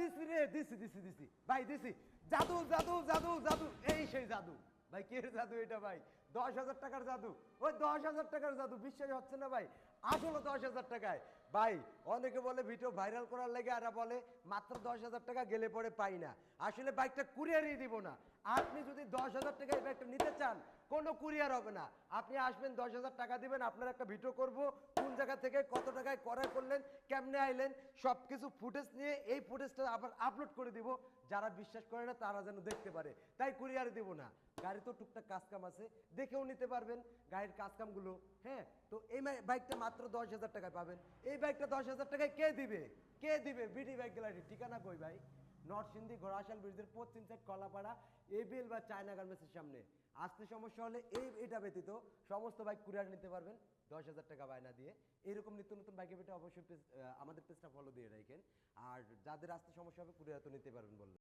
দিছি রে দিছি দিছি দিছি ভাই দিছি জাদু জাদু জাদু জাদু। এই সেই জাদু। ভাই, কে জাদু এটা ভাই? দশ হাজার টাকার জাদু। ওই দশ হাজার টাকার জাদু বিশ্বাস হচ্ছে না ভাই। আসলে দশ হাজার টাকায়। ভাই, অনেকে বলে ভিডিও ভাইরাল করার লেগে আর বলে, মাত্র দশ হাজার টাকা গেলে পরে পাই না। আসলে বাইকটা কুরিয়ারই দিব না। আপনি যদি দশ হাজার টাকা এই বাইকটা নিতে চান, কোনো কুরিয়ার হবে না। আপনি আসবেন, দশ হাজার টাকা দিবেন, আপনার একটা ভিডিও করব, কোন জায়গা থেকে কত টাকায় করার কেমনে আইলেন সব কিছু ফুটেজ নিয়ে এই ফুটেজটা আবার আপলোড করে দিব। যারা বিশ্বাস করে না, তারা যেন দেখতে পারে। তাই কুরিয়ারে দেব না। গাড়ি তো টুকটাক কাজ কাম আছে, দেখেও নিতে পারবেন। গাড়ির কাজ কামগুলো হ্যাঁ? তো এই বাইকটা মাত্র দশ হাজার টাকায় পাবেন। এই বাইকটা দশ হাজার টাকায় কে দিবে? কে দিবে? বিডি বাইক গ্যালারি ঠিকানা কই ভাই? নর্থ সিন্ধি ঘোড়াশাল ব্রিজের পশ্চিম সাইড কলাপাড়া, এবিএল বা চায়না গার্মেন্টসের সামনে। আসতে সমস্যা হলে এই এটা ব্যতীত সমস্ত বাইক কুরিয়ার নিতে পারবেন। দশ হাজার টাকা বায়না দিয়ে। এরকম নিত্য নতুন বাইকের পেটে অবশ্যই আমাদের পেজটা ফলো দিয়ে রাখেন। আর যাদের আসতে সমস্যা হবে কুরিয়ার তো নিতে পারবেন বললেন।